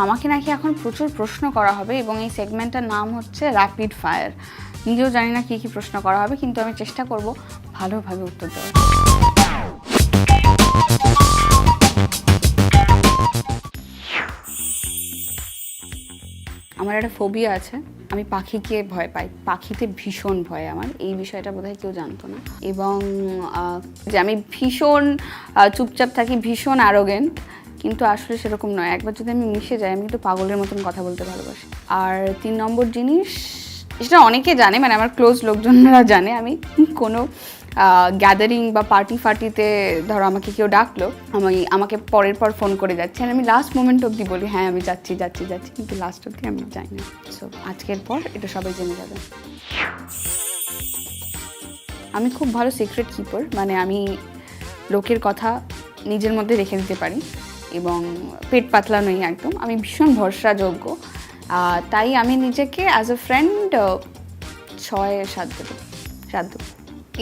আমাকে নাকি এখন প্রচুর প্রশ্ন করা হবে এবং এই সেগমেন্টটার নাম হচ্ছে র্যাপিড ফায়ার নিজেও জানি না কী কী প্রশ্ন করা হবে, কিন্তু আমি চেষ্টা করব ভালোভাবে উত্তর দেওয়ার। আমার একটা ফোবিয়া আছে, আমি পাখিকে ভয় পাই, পাখিতে ভীষণ ভয় আমার, এই বিষয়টা বোধহয় কেউ জানতো না। এবং যে আমি ভীষণ চুপচাপ থাকি, ভীষণ অ্যারোগেন্ট কিন্তু আসলে সেরকম নয়। একবার যদি আমি মিশে যাই, আমি কিন্তু পাগলের মতন কথা বলতে ভালোবাসি। আর তিন নম্বর জিনিস, সেটা অনেকে জানে মানে আমার ক্লোজ লোকজনরা জানে, আমি কোনো গ্যাদারিং বা পার্টি ফার্টিতে, ধরো আমাকে কেউ ডাকলো, আমি, আমাকে পরের পর ফোন করে যাচ্ছে। আর আমি লাস্ট মোমেন্ট অবধি বলি হ্যাঁ আমি যাচ্ছি যাচ্ছি যাচ্ছি। কিন্তু লাস্ট অবধি আমি যাই না। সো আজকের পর এটা সবাই জেনে যাবে। আমি খুব ভালো সিক্রেট কিপার মানে আমি লোকের কথা নিজের মধ্যে রেখে দিতে পারি। এবং পেট পাতলা নই একদম। আমি ভীষণ ভরসাযোগ্য। তাই আমি নিজেকে অ্যাজ এ ফ্রেন্ড ছয়, সাত দেবো সাত দেবো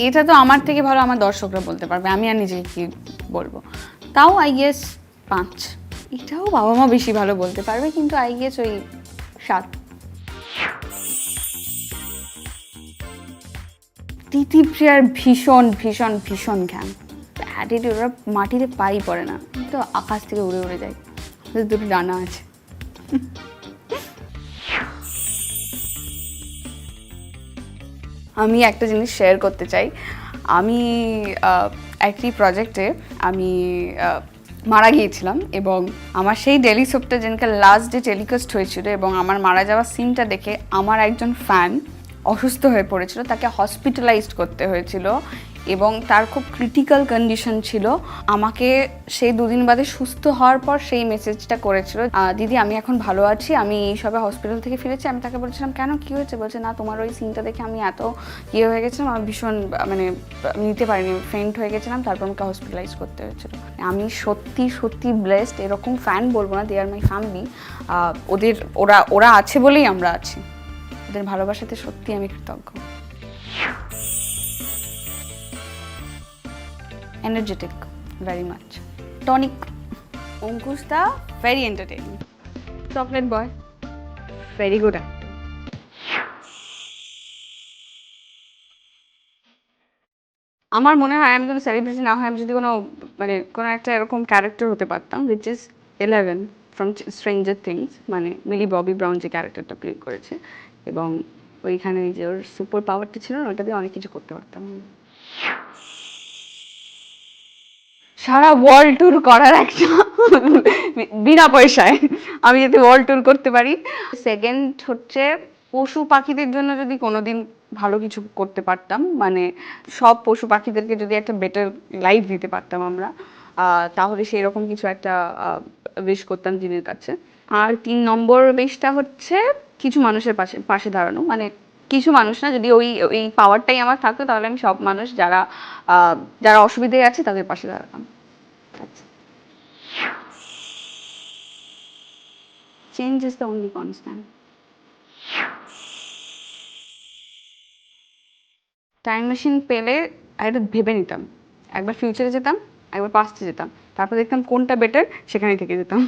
এটা তো আমার থেকে ভালো, আমার দর্শকরা বলতে পারবে। আমি আর নিজেকে কি বলব? তাও আই গেস পাঁচ। এটাও বাবা মা বেশি ভালো বলতে পারবে, কিন্তু আই গেস ওই সাত। তিতিপ্রিয়ার ভীষণ ভীষণ ভীষণ জ্ঞান অ্যাটিটিউড ওরা মাটিতে পাই পড়ে না। তো আকাশ থেকে উড়ে উড়ে যায়। দুটো ডানা আছে। আমি একটা জিনিস শেয়ার করতে চাই। আমি একটি প্রজেক্টে আমি মারা গিয়েছিলাম এবং আমার সেই ডেলি সোপটা যেদিনকে লাস্ট ডে টেলিকাস্ট হয়েছিল এবং আমার মারা যাওয়ার সিনটা দেখে আমার একজন ফ্যান অসুস্থ হয়ে পড়েছিল। তাকে হসপিটালাইজড করতে হয়েছিল। এবং তার খুব ক্রিটিক্যাল কন্ডিশন ছিল। আমাকে সেই দুদিন বাদে সুস্থ হওয়ার পর সেই মেসেজটা করেছিল দিদি, আমি এখন ভালো আছি, আমি এই সবে হসপিটাল থেকে ফিরেছি। আমি তাকে বলছিলাম, কেন? কী হয়েছে? বলছে, না, তোমার ওই সিনটা দেখে আমি এত ইয়ে হয়ে গেছিলাম, আমি ভীষণ মানে নিতে পারিনি ফেন্ট হয়ে গেছিলাম, তারপর আমাকে হসপিটালাইজ করতে হয়েছিল। আমি সত্যি সত্যি ব্লেসড এরকম ফ্যান বলব না দে আর মাই ফ্যামিলি ওদের, ওরা ওরা আছে বলেই আমরা আছি। ওদের ভালোবাসাতে সত্যি আমি কৃতজ্ঞ। Energetic very much. Tonic. দা very entertaining. Chocolate boy. Very good. actor আমার মনে হয় আমি কোনো সেলিব্রিটি না হয় আমি যদি কোনো মানে কোনো একটা এরকম ক্যারেক্টার হতে পারতাম which is Eleven from Stranger Things মানে মিলি ববি ব্রাউন যে ক্যারেক্টারটা প্লে করেছে এবং ওইখানে যে ওর সুপার পাওয়ারটা ছিল না ওটা দিয়ে অনেক কিছু করতে পারতাম। সারা ওয়ার্ল্ড ট্যুর করার একটা বিনা পয়সায় আমি যদি ওয়ার্ল্ড ট্যুর করতে পারি। সেকেন্ড হচ্ছে পশু পাখিদের জন্য যদি কোনোদিন ভালো কিছু করতে পারতাম মানে সব পশু পাখিদেরকে যদি একটা বেটার লাইফ দিতে পারতাম আমরা তাহলে সেই রকম কিছু একটা উইশ করতাম জিনের কাছে। আর তিন নম্বর উইশটা হচ্ছে কিছু মানুষের পাশে পাশে দাঁড়ানো মানে কিছু মানুষ না, যদি ওই ওই পাওয়ারটাই আমার থাকতো, তাহলে আমি সব মানুষ যারা যারা অসুবিধায় আছে তাদের পাশে দাঁড়াতাম। Change is the only constant time machine পেলে একটা ভেবে নিতাম। একবার ফিউচারে যেতাম, একবার পাস্টে যেতাম। তারপর দেখতাম কোনটা বেটার সেখানেই থেকে যেতাম।